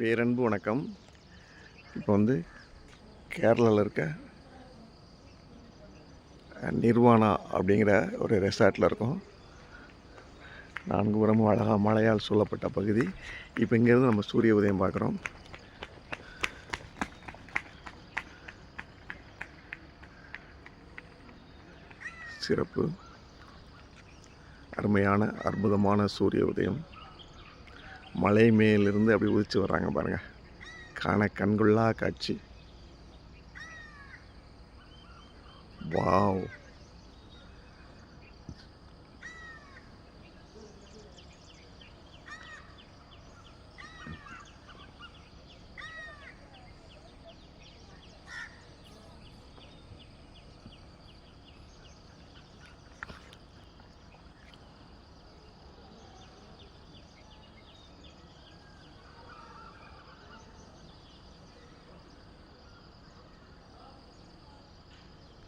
பேரன்பு வணக்கம். இப்போ வந்து கேரளாவில் இருக்க நிர்வாணா அப்படிங்கிற ஒரு ரெசார்ட்டில் இருக்கோம். நான்கு புறமும் அழகாக மழையால் சூழப்பட்ட பகுதி. இப்போ இங்கேருந்து நம்ம சூரிய உதயம் பார்க்குறோம். சிறப்பு. அருமையான அற்புதமான சூரிய உதயம். மலை மேலிருந்து அப்படி உதிச்சு வர்றாங்க பாருங்கள் காண கண்கொள்ளா காட்சி. வாவ்.